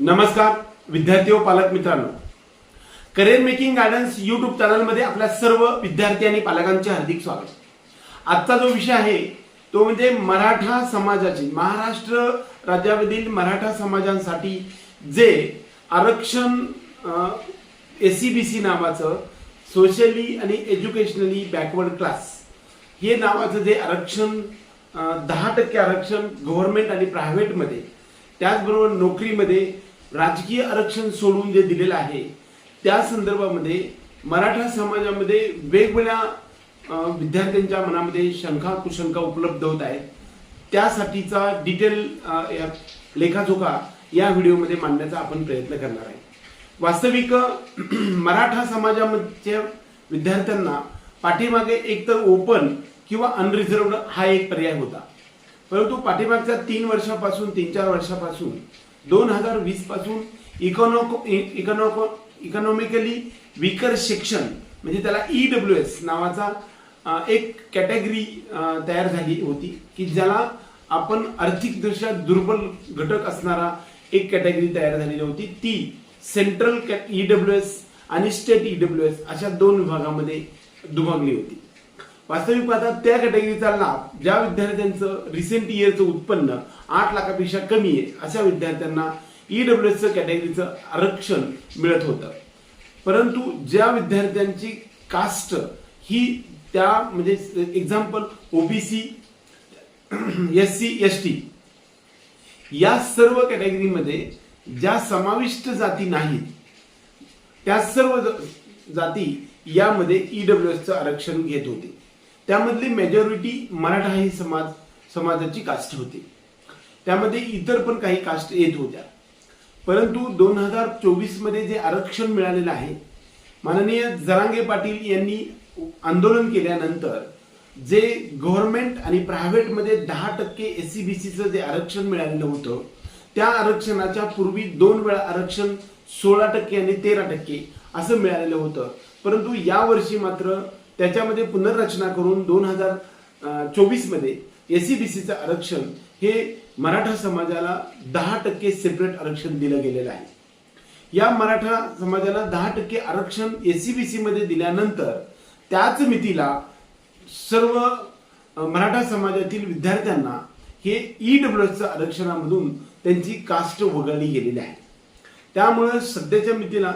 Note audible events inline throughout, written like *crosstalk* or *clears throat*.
नमस्कार विद्यार्थी व पालक मित्रांनो. करिअर मेकिंग गायडन्स युट्यूब चॅनलमध्ये आपल्या सर्व विद्यार्थी आणि पालकांचे हार्दिक स्वागत. आजचा जो विषय आहे तो म्हणजे मराठा समाजाची महाराष्ट्र राज्यामधील मराठा समाजांसाठी जे आरक्षण एस सी बी सी नावाचं सोशली आणि एज्युकेशनली बॅकवर्ड क्लास हे नावाचं जे आरक्षण दहा टक्के आरक्षण गव्हर्नमेंट आणि प्रायव्हेटमध्ये त्याचबरोबर नोकरीमध्ये राजकीय आरक्षण सोडून जे दिलेलं आहे त्या संदर्भामध्ये मराठा समाजामध्ये वेगवेगळ्या विद्यार्थ्यांच्या मनामध्ये शंका कुशंका उपलब्ध होत आहेत. त्यासाठीचा डिटेल या लेखाजोखा या व्हिडिओमध्ये मांडण्याचा आपण प्रयत्न करणार आहे. वास्तविक *clears throat* मराठा समाजामध्ये विद्यार्थ्यांना पाठीमागे एकतर ओपन किंवा अनरिझर्वड हा एक पर्याय होता. परंतु पाठीमागच्या तीन वर्षापासून तीन चार वर्षापासून दोन हजार वीसपासून इकॉनॉको इकॉनॉको इकॉनॉमिकली विकर सेक्शन म्हणजे त्याला ई डब्ल्यू एस नावाचा एक कॅटेगरी तयार झाली होती की ज्याला आपण आर्थिकदृष्ट्या दुर्बल घटक असणारा एक कॅटेगरी तयार झालेली होती ती सेंट्रल ई डब्ल्यू एस आणि स्टेट ई डब्ल्यू एस अशा दोन विभागामध्ये दुभागली होती. वास्तविक पाहता त्या कॅटेगरीचा लाभ ज्या विद्यार्थ्यांचं रिसेंट इयरचं उत्पन्न आठ लाखापेक्षा कमी आहे अशा विद्यार्थ्यांना ई डब्ल्यू एसचं कॅटेगरीचं आरक्षण मिळत होतं. परंतु ज्या विद्यार्थ्यांची कास्ट ही त्या म्हणजे example OBC S C S T या सर्व कॅटेगरीमध्ये ज्या समाविष्ट जाती नाहीत त्या सर्व ज- जाती यामध्ये ई एसचं आरक्षण घेत होते. त्यामधली मेजॉरिटी मराठा ही समाज समाजाची कास्ट होती. त्यामध्ये इतर पण काही कास्ट येत होत्या. परंतु दोन हजार चोवीसमध्ये जे आरक्षण मिळालेलं आहे माननीय जरांगे पाटील यांनी आंदोलन केल्यानंतर जे गव्हर्नमेंट आणि प्रायव्हेटमध्ये दहा टक्के एस सी बी सीचं जे आरक्षण मिळालेलं होतं त्या आरक्षणाच्या पूर्वी दोन वेळा आरक्षण सोळा टक्के आणि तेरा टक्के असं मिळालेलं होतं. परंतु यावर्षी मात्र त्याच्यामध्ये पुनर्रचना करून दोन हजार चोवीसमध्ये एस सी बी सीचं आरक्षण हे मराठा समाजाला दहा टक्के सेपरेट आरक्षण दिलं गेलेलं आहे. या मराठा समाजाला दहा टक्के आरक्षण एससीबीसी मध्ये दिल्यानंतर त्याच मितीला सर्व मराठा समाजातील विद्यार्थ्यांना हे ई डब्ल्यू आरक्षणामधून त्यांची कास्ट वगळली गेलेली आहे. त्यामुळे सध्याच्या मितीला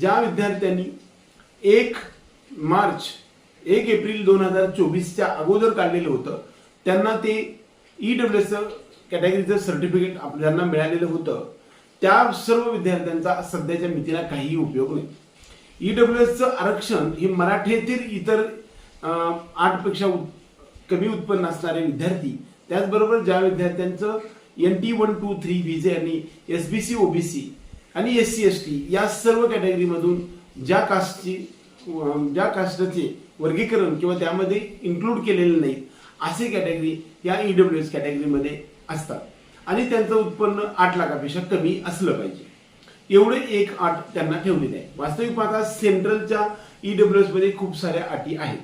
ज्या विद्यार्थ्यांनी एक मार्च एक एप्रिल दोन हजार चोवीसच्या अगोदर काढलेलं होतं. त्यांना ते ई डब्ल्यू एस कॅटेगरीचं सर्टिफिकेट आपल्याला मिळालेलं होतं. त्या सर्व विद्यार्थ्यांचा सध्याच्या मितीला काहीही उपयोग नाही. ई डब्ल्यू एसचं आरक्षण हे मराठीतील इतर आठपेक्षा कमी उत्पन्न असणारे विद्यार्थी त्याचबरोबर ज्या विद्यार्थ्यांचं N T one two three VJ आणि एस बी सी ओबीसी आणि एस सी एस टी या सर्व कॅटेगरीमधून ज्या कास्टची ज्या कास्टचे वर्गीकरण किंवा त्यामध्ये इन्क्लूड केलेले नाही असे कॅटेगरी या ई डब्ल्यू एस कॅटेगरीमध्ये असतात. आणि त्यांचं उत्पन्न आठ लाखापेक्षा कमी असलं पाहिजे. एवढे एक आठ त्यांना ठेवलेले आहे वास्तविक पाहता सेंट्रलच्या ई डब्ल्यू एसमध्ये खूप साऱ्या अटी आहेत.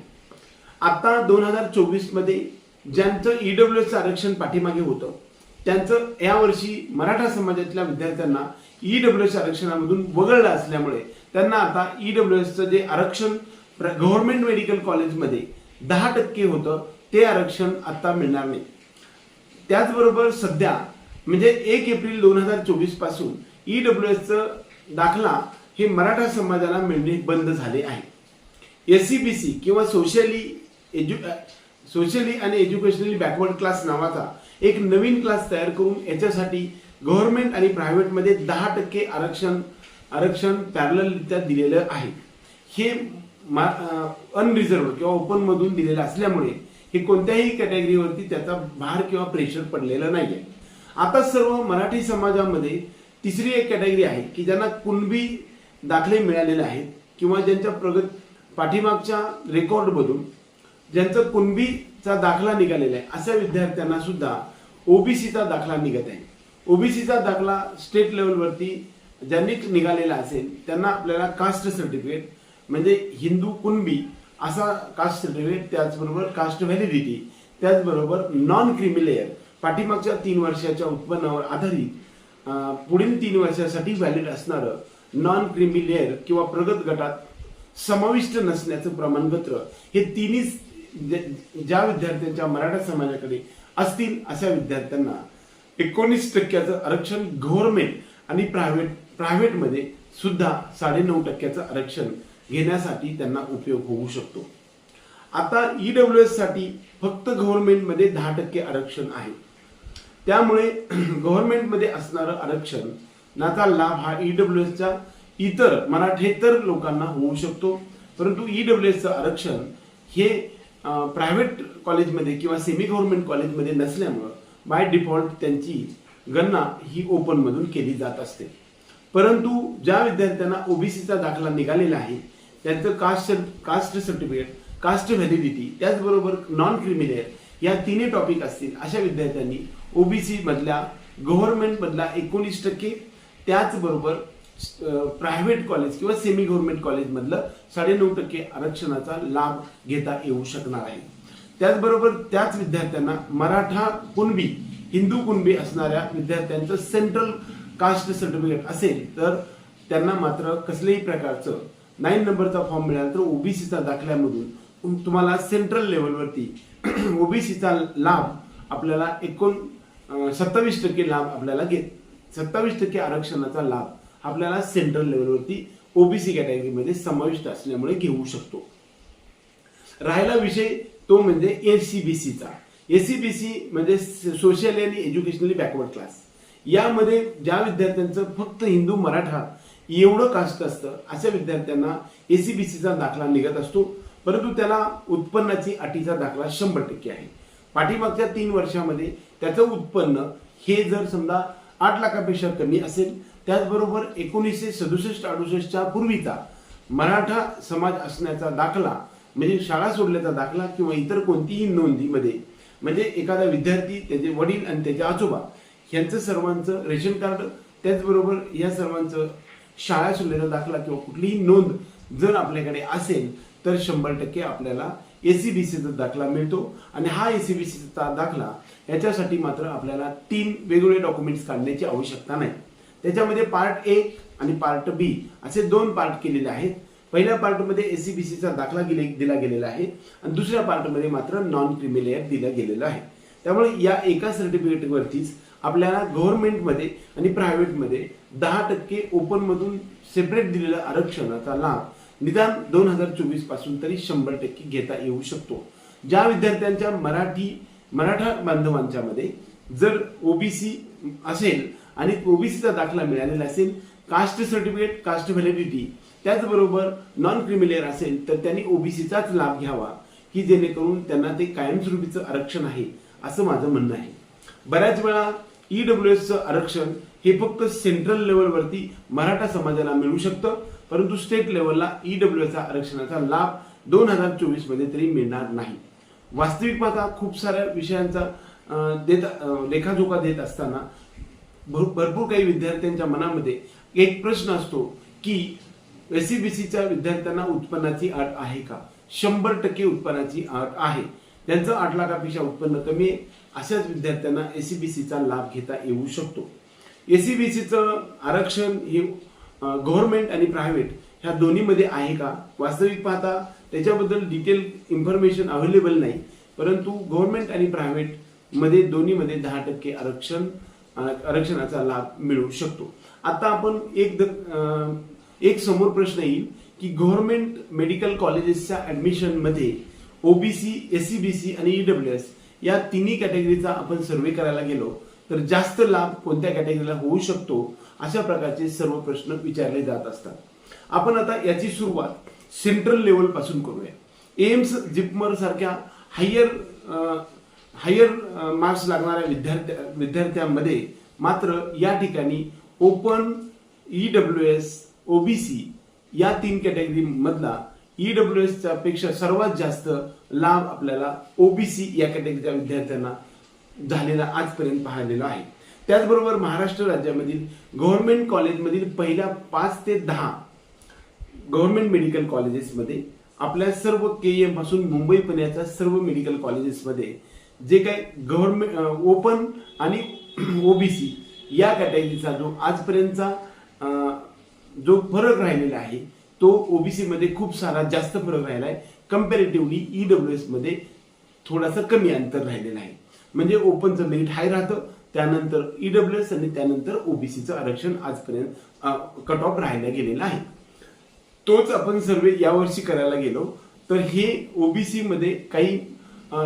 आता दोन हजार चोवीसमध्ये ज्यांचं ई डब्ल्यू एसचं आरक्षण पाठीमागे होतं त्यांचं यावर्षी मराठा समाजातल्या विद्यार्थ्यांना ई डब्ल्यू एस आरक्षणामधून वगळलं असल्यामुळे त्यांना आता ई डब्ल्यू एसचं जे आरक्षण गव्हर्नमेंट मेडिकल कॉलेजमध्ये दहा टक्के होतं ते आरक्षण आता मिळणार नाही. त्याचबरोबर सध्या म्हणजे एक एप्रिल दोन हजार चोवीसपासून ई डब्ल्यू एसचं दाखला हे मराठा समाजाला मिळणे बंद झाले आहे. एस सी बी सी किंवा सोशली एज्यु सोशली आणि एज्युकेशनली बॅकवर्ड क्लास नावाचा एक नवीन क्लास तयार करून याच्यासाठी गव्हर्नमेंट आणि प्रायव्हेटमध्ये दहा टक्के आरक्षण आरक्षण पॅरलरित्या दिलेलं आहे. हे अनरिझर्व किंवा ओपन मधून दिलेलं असल्यामुळे हे कोणत्याही कॅटेगरीवरती त्याचा भार किंवा प्रेशर पडलेलं नाहीये. आता सर्व मराठी समाजामध्ये तिसरी एक कॅटेगरी आहे की ज्यांना कुणबी दाखले मिळालेले आहेत किंवा ज्यांच्या प्रगत पाठीमागच्या रेकॉर्डमधून ज्यांचं कुणबीचा दाखला निघालेला आहे अशा विद्यार्थ्यांना सुद्धा ओबीसीचा दाखला निघत आहे. ओबीसीचा दाखला स्टेट लेवलवरती ज्यांनी निघालेला असेल त्यांना आपल्याला कास्ट सर्टिफिकेट म्हणजे हिंदू कुणबी असा कास्ट सर्टिफिकेट त्याचबरोबर कास्ट व्हॅलिडिटी त्याचबरोबर नॉन क्रिमी लेअर पाठीमागच्या तीन वर्षाच्या उत्पन्नावर आधारित पुढील तीन वर्षासाठी व्हॅलिड असणारं नॉन क्रिमी लेअर किंवा प्रगत गटात समाविष्ट नसण्याचं प्रमाणपत्र हे तिन्ही ज्या विद्यार्थ्यांच्या मराठा समाजाकडे असतील अशा विद्यार्थ्यांना एकोणीस टक्क्याचं आरक्षण गव्हर्नमेंट आणि प्रायव्हेट प्रायव्हेटमध्ये सुद्धा साडेनऊ टक्क्याचं आरक्षण घेण्यासाठी त्यांना उपयोग होऊ शकतो. आता ई डब्ल्यू एससाठी फक्त गव्हर्नमेंटमध्ये दहा टक्के आरक्षण आहे. त्यामुळे *clears throat* गव्हर्नमेंटमध्ये असणारं आरक्षण नाचा लाभ हा ई डब्ल्यू एसच्या इतर मराठेतर लोकांना होऊ शकतो. परंतु ई डब्ल्यू एसचं आरक्षण हे प्रायव्हेट कॉलेजमध्ये किंवा सेमी गव्हर्नमेंट कॉलेजमध्ये नसल्यामुळं बाय डिफॉल्ट त्यांची गणना ही ओपनमधून केली जात असते. परंतु ज्या विद्यार्थ्यांना ओबीसीचा दाखला निघालेला आहे त्यांचं caste caste certificate caste validity त्याचबरोबर नॉन क्रिमिनल या तिन्ही टॉपिक असतील अशा विद्यार्थ्यांनी ओबीसी मधल्या गव्हर्नमेंट मधला एकोणीस टक्के त्याचबरोबर प्रायव्हेट कॉलेज किंवा सेमी गव्हर्नमेंट कॉलेजमधलं साडेनऊ टक्के आरक्षणाचा लाभ घेता येऊ शकणार आहे. त्याचबरोबर त्याच विद्यार्थ्यांना मराठा कुणबी हिंदू कुणबी असणाऱ्या विद्यार्थ्यांचं सेंट्रल कास्ट सर्टिफिकेट असेल तर त्यांना मात्र कसल्याही प्रकारचं नाईन नंबरचा फॉर्म मिळाला तर ओबीसीचा दाखल्यामधून तुम्हाला सेंट्रल लेवलवरती ओबीसीचा लाभ आपल्याला एकोण सत्तावीस टक्के लाभ आपल्याला घेत सत्तावीस टक्के आरक्षणाचा लाभ आपल्याला सेंट्रल लेवलवरती ओबीसी कॅटेगरीमध्ये समाविष्ट असल्यामुळे घेऊ शकतो. राहिला विषय तो म्हणजे एसीबीसीचा एसीबीसी म्हणजे सोशल आणि एज्युकेशनली बॅकवर्ड क्लास यामध्ये ज्या विद्यार्थ्यांचं फक्त हिंदू मराठा एवढं कास्ट असतं अशा विद्यार्थ्यांना एसीबीसीचा दाखला निघत असतो. परंतु त्याला उत्पन्नाची अटीचा दाखला शंभर टक्के आहे. पाठीमागच्या तीन वर्षामध्ये त्याचं उत्पन्न हे जर समजा आठ लाखापेक्षा कमी असेल त्याचबरोबर एकोणीसशे सदुसष्ट अडुसष्टच्या पूर्वीचा मराठा समाज असण्याचा दाखला म्हणजे शाळा सोडल्याचा दाखला किंवा इतर कोणतीही नोंदीमध्ये म्हणजे एखादा विद्यार्थी त्याचे वडील आणि त्याचे आजोबा यांचं सर्वांचं रेशन कार्ड त्याचबरोबर या सर्वांचं शाळा सोडल्याचा दाखला किंवा कुठलीही नोंद जर आपल्याकडे असेल तर शंभर टक्के आपल्याला एसीबीसीचा दाखला मिळतो. आणि हा एसीबीसीचा दाखला याच्यासाठी मात्र आपल्याला तीन वेगवेगळे डॉक्युमेंट्स काढण्याची आवश्यकता नाही. त्याच्यामध्ये पार्ट ए आणि पार्ट बी असे दोन पार्ट केलेले आहेत. पहिल्या पार्टमध्ये ए सी बी सीचा दाखला दिले दिला गेलेला आहे आणि दुसऱ्या पार्टमध्ये मात्र नॉन क्रिमिलेअर दिलं गेलेलं आहे. त्यामुळे या एका सर्टिफिकेटवरतीच आपल्याला गव्हर्नमेंटमध्ये आणि प्रायव्हेटमध्ये दहा टक्के ओपनमधून सेपरेट दिलेलं आरक्षणाचा लाभ निदान दोन हजार चोवीसपासून तरी शंभर टक्के घेता येऊ शकतो. ज्या विद्यार्थ्यांच्या मराठी मराठा बांधवांच्या मध्ये जर ओबीसी असेल आणि ओबीसीचा दाखला मिळालेला असेल कास्ट सर्टिफिकेट कास्ट व्हॅलिडिटी त्याचबरोबर नॉन क्रिमिलेअर असेल तर त्यांनी ओबीसीचाच लाभ घ्यावा की जेणेकरून त्यांना ते कायमस्वरूपीचं आरक्षण आहे असं माझं म्हणणं आहे. बऱ्याच वेळा ईडब्ल्यू एसचं आरक्षण हे फक्त सेंट्रल लेवलवरती मराठा समाजाला मिळू शकतं परंतु स्टेट लेवलला ईडब्ल्यू एसचा आरक्षणाचा लाभ दोन हजार चोवीसमध्ये तरी मिळणार नाही. वास्तविक पाहता खूप साऱ्या विषयांचा देत लेखाजोखा देत असताना भरपूर काही विद्यार्थ्यांच्या मनामध्ये एक प्रश्न असतो की एसीबीसीच्या विद्यार्थ्यांना उत्पन्नाची अट आहे का? शंभर टक्के उत्पन्नाची अट आहे. त्यांचं आठ लाखापेक्षा उत्पन्न कमी आहे. अशाच विद्यार्थ्यांना एसीबीसीचा लाभ घेता येऊ शकतो. एसीबीसीचं आरक्षण हे गव्हर्नमेंट आणि प्रायव्हेट ह्या दोन्हीमध्ये आहे का? वास्तविक पाहता त्याच्याबद्दल डिटेल इन्फॉर्मेशन अवेलेबल नाही. परंतु गव्हर्नमेंट आणि प्रायव्हेटमध्ये दोन्हीमध्ये दहा टक्के आरक्षण आरक्षणाचा लाभ मिळू शकतो. आता आपण एक द- एक समोर प्रश्न येईल की गव्हर्नमेंट मेडिकल कॉलेजेसच्या ऍडमिशनमध्ये ओबीसी एससीबीसी आणि ईडब्ल्यू एस या तिन्ही कॅटेगरीचा आपण सर्वे करायला गेलो तर जास्त लाभ कोणत्या कॅटेगरीला होऊ शकतो अशा प्रकारचे सर्व प्रश्न विचारले जात असतात. आपण आता याची सुरुवात सेंट्रल लेवलपासून करूया. एम्स जिपमर सारख्या हायर हायर मार्क्स लागणाऱ्या विद्यार्थ्या विद्यार्थ्यांमध्ये मात्र या ठिकाणी ओपन ईडब्ल्यू एस ओबीसी या तीन कॅटेगरी मधला ईडब्ल्यू एसच्या पेक्षा सर्वात जास्त लाभ आपल्याला ओबीसी या कॅटेगरीच्या विद्यार्थ्यांना झालेला आजपर्यंत पाहिलेला आहे. त्याचबरोबर महाराष्ट्र राज्यामधील गव्हर्नमेंट कॉलेजमधील पहिल्या पाच ते दहा गव्हर्नमेंट मेडिकल कॉलेजेसमध्ये आपल्या सर्व के एमपासून मुंबई पुण्याच्या सर्व मेडिकल कॉलेजेसमध्ये जे काही गव्हर्नमेंट ओपन आणि *clears throat* ओबीसी या कॅटेगरीचा जो आजपर्यंतचा जो फरक राहिलेला आहे तो ओबीसी मध्ये खूप सारा जास्त फरक राहिला आहे कम्पॅरेटिव्हली ईडब्ल्यू एसमध्ये थोडासा कमी अंतर राहिलेलं आहे. म्हणजे ओपनचं मेरिट हाय राहतं त्यानंतर ईडब्ल्यू एस आणि त्यानंतर ओबीसीचं आरक्षण आजपर्यंत कट ऑफ राहायला गेलेलं आहे. तोच आपण सर्वे यावर्षी करायला गेलो. तर हे ओबीसी मध्ये काही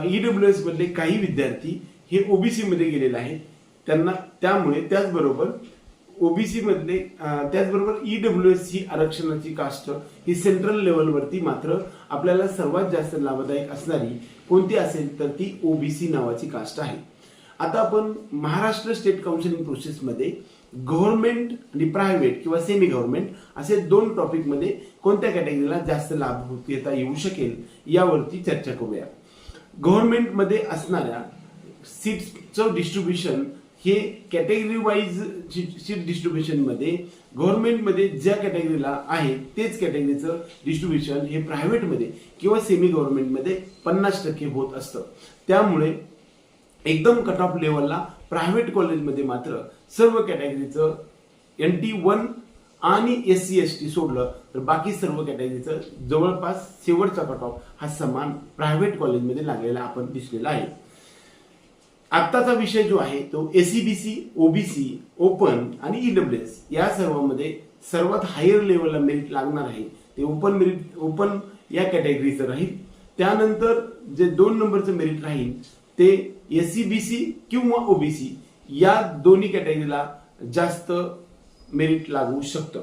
ईडब्ल्यू एस मधले काही विद्यार्थी हे ओबीसी मध्ये गेलेले आहेत. त्यांना त्यामुळे त्याचबरोबर ओबीसी मधले त्याचबरोबर ईडब्ल्यू एस ही आरक्षणाची कास्ट ही सेंट्रल लेवलवरती मात्र आपल्याला सर्वात जास्त लाभदायक असणारी कोणती असेल तर ती ओबीसी नावाची कास्ट आहे. आता आपण महाराष्ट्र स्टेट काउन्सिलिंग प्रोसेसमध्ये गव्हर्नमेंट आणि प्रायव्हेट किंवा सेमी गव्हर्नमेंट असे दोन टॉपिकमध्ये कोणत्या कॅटेगरीला जास्त लाभ घेता येऊ शकेल यावरती चर्चा करूया. गव्हर्नमेंटमध्ये असणाऱ्या सीट्सचं डिस्ट्रीब्युशन हे कॅटेगरी वाईज सीट डिस्ट्रीब्युशनमध्ये गव्हर्नमेंटमध्ये ज्या कॅटेगरीला आहे तेच कॅटेगरीचं डिस्ट्रीब्युशन हे प्रायव्हेटमध्ये किंवा सेमी गव्हर्नमेंटमध्ये पन्नास टक्के होत असतं. त्यामुळे एकदम कट ऑफ लेवलला प्रायव्हेट कॉलेजमध्ये मात्र सर्व कॅटेगरीचं एन टी वन आणि एस सी एस टी सोडलं तर बाकी सर्व कॅटेगरीचं जवळपास शेवटचा कट ऑफ हा समान प्रायव्हेट कॉलेजमध्ये लागलेला आपण दिसलेला आहे. आत्ताचा विषय जो आहे तो एसीबीसी ओबीसी ओपन आणि ईडब्ल्यू एस या सर्वांमध्ये सर्वात हायर लेवलला मेरिट लागणार आहे. ते ओपन मेरिट ओपन या कॅटेगरीचं राहील. त्यानंतर जे दोन नंबरचं मेरिट राहील ते एससीबीसी किंवा ओबीसी या दोन्ही कॅटेगरीला जास्त मेरिट लागू शकतं.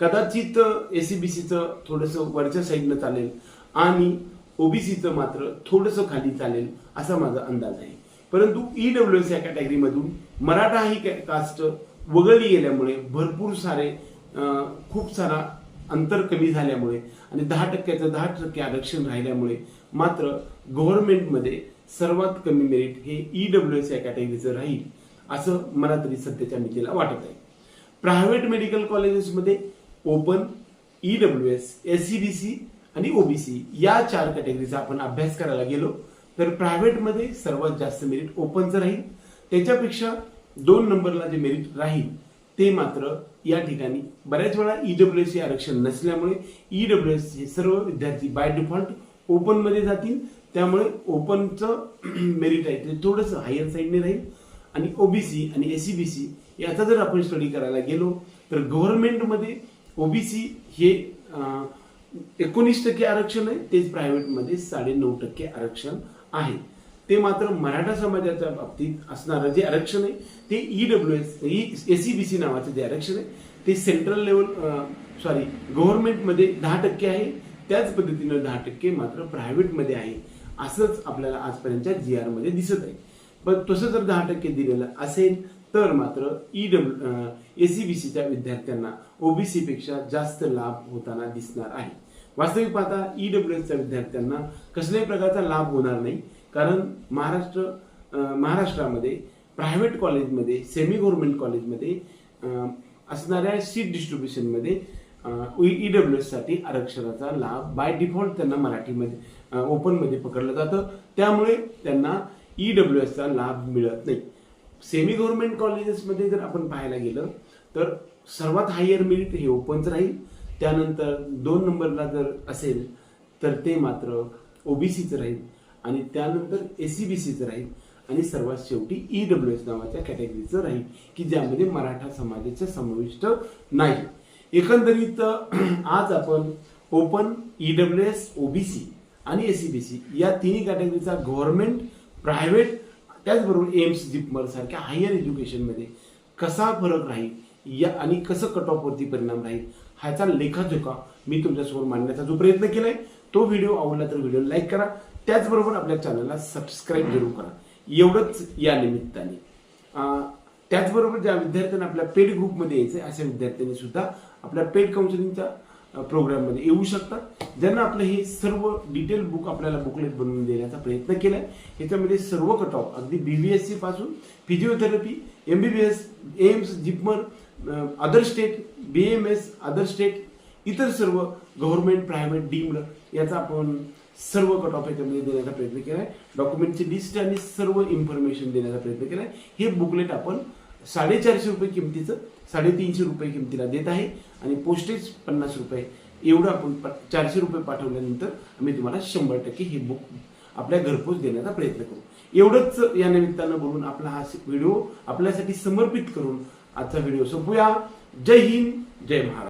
कदाचित एसीबीसीचं थोडंसं वरच्या साईडनं चालेल आणि ओबीसीचं मात्र थोडंसं खाली चालेल असा माझा अंदाज आहे. परंतु ईडब्ल्यू एस या कॅटेगरीमधून मराठा ही कॅ- कास्ट वगळली गेल्यामुळे भरपूर सारे खूप सारा अंतर कमी झाल्यामुळे आणि दहा टक्क्याचं दहा टक्के आरक्षण राहिल्यामुळे मात्र गव्हर्नमेंटमध्ये सर्वात कमी मेरिट हे ई डब्ल्यू एस या कॅटेगरीचं राहील असं मला तरी सध्याच्या मितीला वाटत आहे. प्रायव्हेट मेडिकल कॉलेजेसमध्ये open E W S S C B C आणि ओबीसी या चार कॅटेगरीचा आपण अभ्यास करायला गेलो. तर प्रायव्हेटमध्ये सर्वात जास्त मेरिट ओपनचं राहील. त्याच्यापेक्षा दोन नंबरला जे मेरिट राहील ते मात्र या ठिकाणी बऱ्याच वेळा ईडब्ल्यू एस आरक्षण नसल्यामुळे ईडब्ल्यू एस हे सर्व विद्यार्थी बाय डिफॉल्ट ओपनमध्ये जातील. त्यामुळे ओपनचं मेरिट *clears throat* आहे ते थोडंसं हायर साईडने राहील. आणि ओबीसी आणि ए सी बी सी याचा जर आपण स्टडी करायला गेलो तर गव्हर्नमेंटमध्ये ओबीसी हे एकोणीस टक्के आरक्षण आहे. तेच प्रायव्हेटमध्ये साडे नऊ टक्के आरक्षण आहे. ते मात्र मराठा समाजाच्या बाबतीत असणारं जे आरक्षण आहे ते E W S E SCBC नावाचं जे आरक्षण आहे ते सेंट्रल लेवल सॉरी गव्हर्नमेंटमध्ये दहा टक्के आहे. त्याच पद्धतीनं दहा टक्के मात्र प्रायव्हेटमध्ये आहे. असंच आपल्याला आजपर्यंतच्या जी आरमध्ये दिसत आहे. पण तसं जर दहा टक्के दिलेलं असेल तर मात्र ई डब्ल्यू एसीबीसीच्या विद्यार्थ्यांना ओबीसीपेक्षा जास्त लाभ होताना दिसणार आहे. वास्तविक पाहता ईडब्ल्यू एसच्या विद्यार्थ्यांना कसल्याही प्रकारचा लाभ होणार नाही. कारण महाराष्ट्र महाराष्ट्रामध्ये प्रायव्हेट कॉलेजमध्ये सेमी गव्हर्नमेंट कॉलेजमध्ये असणाऱ्या सीट डिस्ट्रीब्युशनमध्ये ई डब्ल्यू एससाठी आरक्षणाचा लाभ बाय डिफॉल्ट त्यांना मराठीमध्ये ओपनमध्ये पकडलं जातं. त्यामुळे त्यांना ई डब्ल्यू एसचा लाभ मिळत नाही. सेमी गव्हर्नमेंट कॉलेजेसमध्ये जर आपण पाहायला गेलं तर सर्वात हायर मेरिट हे ओपनच राहील. त्यानंतर दोन नंबरला जर असेल तर ते मात्र ओबीसीचं राहील आणि त्यानंतर एसीबीसीचं राहील आणि सर्वात शेवटी ई डब्ल्यू एस नावाच्या कॅटेगरीचं राहील की ज्यामध्ये मराठा समाजाचे समाविष्ट नाही. एकंदरीत *clears throat* आज आपण open E W S OBC आणि एसीबीसी या तिन्ही कॅटेगरीचा गव्हर्नमेंट प्रायव्हेट त्याचबरोबर एम्स जिपमर सारख्या हायर एज्युकेशनमध्ये कसा फरक राहील या आणि कसं कट ऑफवरती परिणाम राहील ह्याचा लेखाजोखा मी तुमच्यासमोर मांडण्याचा जो प्रयत्न केलाय तो व्हिडिओ आवडला तर व्हिडिओ लाईक करा. त्याचबरोबर आपल्या चॅनलला सबस्क्राईब जरूर करा. एवढंच या निमित्ताने. त्याचबरोबर ज्या विद्यार्थ्यांना आपल्या पेड ग्रुपमध्ये यायचं अशा विद्यार्थ्यांनी सुद्धा आपल्या पेड काउन्सिलिंगच्या प्रोग्राममध्ये येऊ शकतात. ज्यांना आपलं हे सर्व डिटेल बुक आपल्याला बुकलेट बनवून देण्याचा प्रयत्न केलाय याच्यामध्ये सर्व कट ऑफ अगदी बीबीएससी पासून physiotherapy MBBS AIIMS JIPMER other state B M S other state इतर सर्व गव्हर्नमेंट प्रायव्हेट डीम्ड याचा आपण सर्व कट ऑफ याच्यामध्ये देण्याचा प्रयत्न केलाय. डॉक्युमेंटची लिस्ट आणि सर्व इन्फॉर्मेशन देण्याचा प्रयत्न केलाय. हे बुकलेट आपण साडेचारशे रुपये किमतीचं साडेतीनशे रुपये किमतीला देत आहे आणि पोस्टेज पन्नास रुपये. एवढं आपण प- चारशे रुपये पाठवल्यानंतर आम्ही तुम्हाला शंभर टक्के हे बुक आपल्या घरपोच देण्याचा प्रयत्न करू. एवढंच या निमित्तानं बोलून आपला हा व्हिडिओ आपल्यासाठी समर्पित करून आजचा व्हिडिओ संपूया जय हिंद जय महाराष्ट्र